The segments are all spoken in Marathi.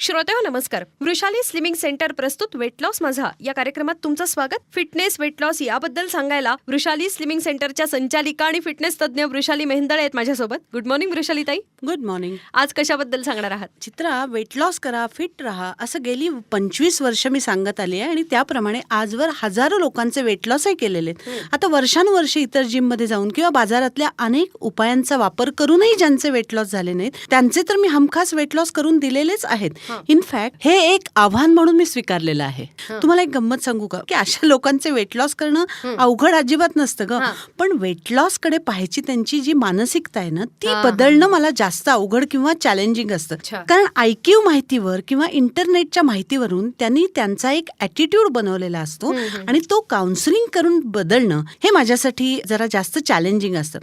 श्रोते हो नमस्कार. वृषाली स्लिमिंग सेंटर प्रस्तुत वेट लॉस माझा. या कार्यक्रमात तुमचं स्वागत. फिटनेस वेट लॉस याबद्दल सांगायला वृषाली स्लिमिंग सेंटरच्या संचालिका आणि फिटनेस तज्ज्ञ वृषाली मेहंदळे आहेत माझ्यासोबत. गुड मॉर्निंग वृषाली ताई. गुड मॉर्निंग आज कशाबद्दल सांगणार आहात? चित्रा वेट लॉस करा फिट राहा. असं गेली पंचवीस वर्ष मी सांगत आली आहे आणि त्याप्रमाणे आजवर हजारो लोकांचे वेट लॉसही केलेले आहेत. आता वर्षानुवर्ष इतर जिममध्ये जाऊन किंवा बाजारातल्या अनेक उपायांचा वापर करूनही ज्यांचे वेट लॉस झाले नाहीत त्यांचे तर मी हमखास वेट लॉस करून दिलेलेच आहेत. हा. इनफॅक्ट हे एक आव्हान म्हणून मी स्वीकारलेलं आहे. तुम्हाला एक गंमत सांगू का की अशा लोकांचे वेट लॉस करणं अवघड अजिबात नसतं ग. पण वेट लॉसकडे पाहायची त्यांची जी मानसिकता आहे ना ती. बदलणं मला जास्त अवघड किंवा चॅलेंजिंग असतं. कारण आयक्यू माहितीवर किंवा इंटरनेटच्या माहितीवरून त्यांनी त्यांचा एक ॲटिट्यूड बनवलेला असतो. आणि तो काउन्सिलिंग करून बदलणं हे माझ्यासाठी जरा जास्त चॅलेंजिंग असतं.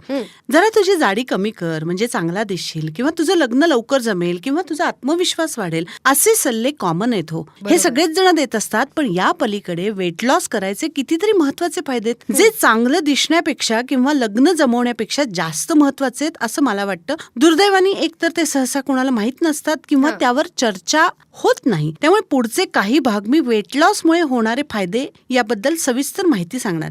जरा तुझी जाडी कमी कर म्हणजे चांगला दिसशील किंवा तुझं लग्न लवकर जमेल किंवा तुझा आत्मविश्वास वाढेल असे सल्ले कॉमन आहेत हो. हे सगळेच जण देत असतात पण या पलीकडे वेट लॉस करायचे कितीतरी महत्त्वाचे फायदे जे चांगलं दिसण्यापेक्षा किंवा लग्न जमवण्यापेक्षा जास्त महत्त्वाचे आहेत असं मला वाटतं. दुर्दैवाने एकतर ते सहसा कोणाला माहीत नसतात किंवा. त्यावर चर्चा होत नाही. त्यामुळे पुढचे काही भाग मी वेट लॉसमुळे होणारे फायदे याबद्दल सविस्तर माहिती सांगणार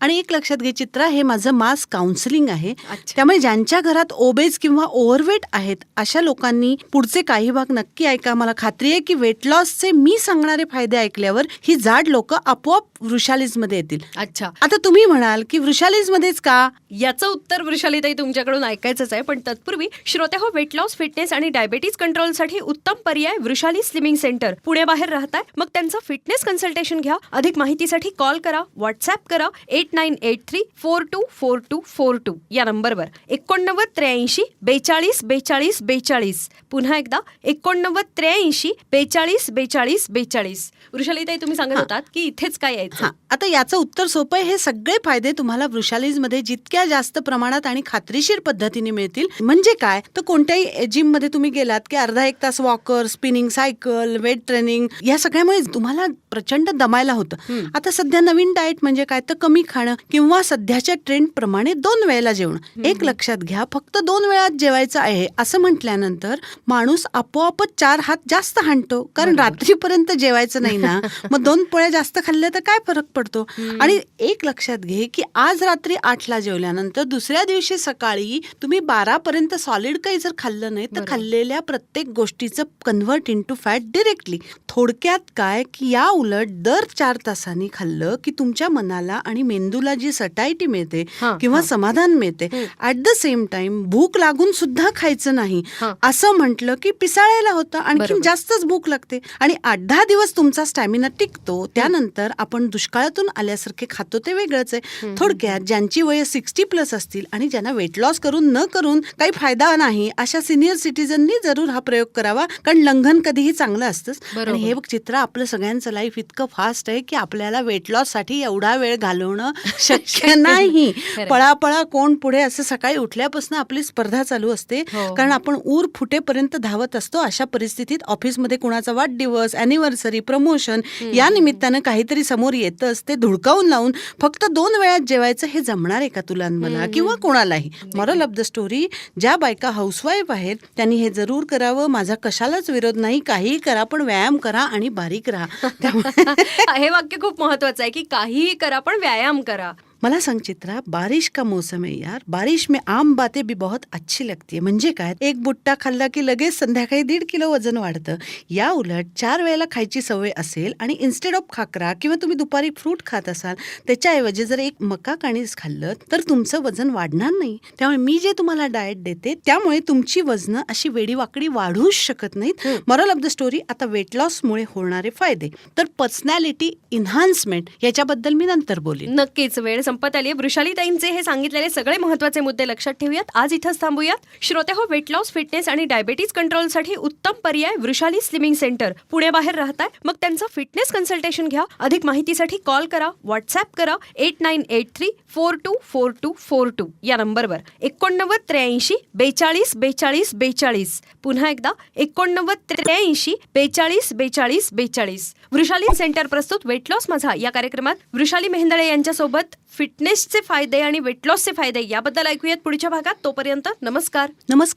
आणि एक लक्षात घे चित्रा हे माझं मास काउन्सिलिंग आहे. त्यामुळे ज्यांच्या घरात ओबेज किंवा ओव्हरवेट आहेत अशा लोकांनी पुढचे काही भाग नक्की ऐका. मला खात्री आहे की वेट लॉसचे मी सांगणारे फायदे ऐकल्यावर ही जाड लोक आपोआप वृषालीजमध्ये येतील. अच्छा. आता तुम्ही म्हणाल की वृषालीज मध्येच का? याचं उत्तर वृषालीताई तुमच्याकडून ऐकायचंच आहे पण तत्पूर्वी श्रोते हो वेट लॉस फिटनेस आणि डायबेटीज कंट्रोलसाठी उत्तम पर्याय वृषाली स्लिमिंग सेंटर पुण्याबाहेर राहताय? मग त्यांचं फिटनेस कन्सल्टेशन घ्या. अधिक माहितीसाठी कॉल करा व्हॉट्सअप करा eight nine eight three four two four two four two या नंबरवर. एकोणनव्वद त्र्याऐंशी बेचाळीस बेचाळीस बेचाळीस. पुन्हा एकदा एकोणनव्वद त्र्याऐंशी बेचाळीस बेचाळीस बेचाळीस. वृषालीताई तुम्ही सांगत. होतात की इथेच काय यायचं? आता याचं उत्तर सोपं आहे. हे सगळे फायदे तुम्हाला वृषालीजमध्ये जितक्या जास्त प्रमाणात आणि खात्रीशीर पद्धतीने मिळतील. म्हणजे काय? तर कोणत्याही जिममध्ये तुम्ही गेलात की अर्धा एक तास walker spinning cycle weight training या सगळ्यामुळे तुम्हाला प्रचंड दमायला होतं. आता सध्या नवीन डाएट म्हणजे काय? तर कमी खाणं किंवा सध्याच्या ट्रेंड प्रमाणे दोन वेळेला जेवण. एक लक्षात घ्या. फक्त दोन वेळात जेवायचं आहे असं म्हटल्यानंतर माणूस आपोआपच चार हात जास्त हाणतो कारण. रात्रीपर्यंत जेवायचं नाही ना मग दोन पोळ्या जास्त खाल्ल्या तर काय फरक पडतो आणि एक लक्षात घे की आज रात्री आठला जेवल्यानंतर दुसऱ्या दिवशी सकाळी तुम्ही बारा पर्यंत सॉलिड काही जर खाल्लं नाही तर. खाल्लेल्या प्रत्येक गोष्टीचं convert into fat directly थोडक्यात काय की या उलट दर चार तासांनी खाल्लं की तुमच्या मनाला आणि मेंदूला जी सटायटी मिळते किंवा. समाधान मिळते. ऍट द सेम टाइम भूक लागून सुद्धा खायचं नाही. असं म्हटलं की पिसाळायला होतं आणखी बरोबर. जास्तच भूक लागते. आणि आठ दहा दिवस तुमचा स्टॅमिना टिकतो त्यानंतर आपण दुष्काळातून आल्यासारखे खातो ते वेगळंच आहे. थोडक्यात ज्यांची वय सिक्स्टी प्लस असतील आणि ज्यांना वेट लॉस करून न करून काही फायदा नाही अशा सिनियर सिटीजननी जरूर हा प्रयोग करावा. कारण लंघन कधीही चांगलं असतंच. आणि हे चित्र आपलं सगळ्यांचं लाईफ इतकं फास्ट आहे की आपल्याला वेट लॉससाठी एवढा वेळ घालवणं शक्य नाही. पळापळा कोण पुढे असं सकाळी उठल्यापासून आपली स्पर्धा चालू असते. हो. कारण आपण ऊर फुटेपर्यंत धावत असतो अशा परिस्थितीत ऑफिसमध्ये कुणाचा वाढदिवस अॅनिव्हर्सरी प्रमोशन या निमित्तानं काहीतरी समोर येतं असते धुडकावून लावून फक्त दोन वेळात जेवायचं हे जमणार आहे का तुला मला? किंवा कोणालाही? मॉरल ऑफ द स्टोरी ज्या बायका हाऊसवाईफ आहेत त्यांनी हे जरूर करावं. माझा कशालाच विरोध नाही. काहीही करा पण व्यायाम करा आणि बारीक राहा. त्यामुळे हे वाक्य खूप महत्वाचं आहे की काहीही करा पण व्यायाम करा. मला सांग चित्रा बारिश का मौसम है यार? बारिश में आम बातें भी बहुत अच्छी लगती है। म्हणजे काय? एक बुट्टा खाल्ला की लगेच संध्याकाळी दीड किलो वजन वाढतं. या उलट चार वेळेला खायची सवय असेल आणि इन्स्टेड ऑफ खाकरा किंवा तुम्ही दुपारी फ्रूट खात असाल त्याच्याऐवजी जर एक मका काणीस खाल्लं तर तुमचं वजन वाढणार नाही. त्यामुळे मी जे तुम्हाला डाएट देते त्यामुळे तुमची वजनं अशी वेडीवाकडी वाढूच शकत नाहीत. मॉरल ऑफ द स्टोरी आता वेट लॉसमुळे होणारे फायदे. तर पर्सनॅलिटी इन्हान्समेंट याच्याबद्दल मी नंतर बोलेन. नक्कीच वेळ संपत आली वृषालीताईंचे हे सांगितलेले सगळे महत्त्वाचे मुद्दे लक्षात ठेवूयात. आज इथंच थांबूयात. श्रोते हो वेट लॉस फिटनेस आणि डायबेटीज कंट्रोलसाठी उत्तम पर्याय वृषाली स्लिमिंग सेंटर पुण्याबाहेर राहताय. मग त्यांचं फिटनेस कन्सल्टेशन घ्या. अधिक माहितीसाठी कॉल करा व्हॉट्सअप करा eight nine eight three four two four two four two या नंबरवर. एकोणनव्वद त्र्याऐंशी बेचाळीस बेचाळीस बेचाळीस. पुन्हा एकदा एकोणनव्वद त्र्याऐंशी बेचाळीस बेचाळीस बेचाळीस. वृषाली सेंटर प्रस्तुत वेट लॉस माझा. या कार्यक्रमात वृषाली मेहंदळे यांच्यासोबत फिटनेसचे फायदे आणि वेट लॉसचे फायदे याबद्दल ऐकूयात पुढच्या भागात. तोपर्यंत नमस्कार. नमस्कार.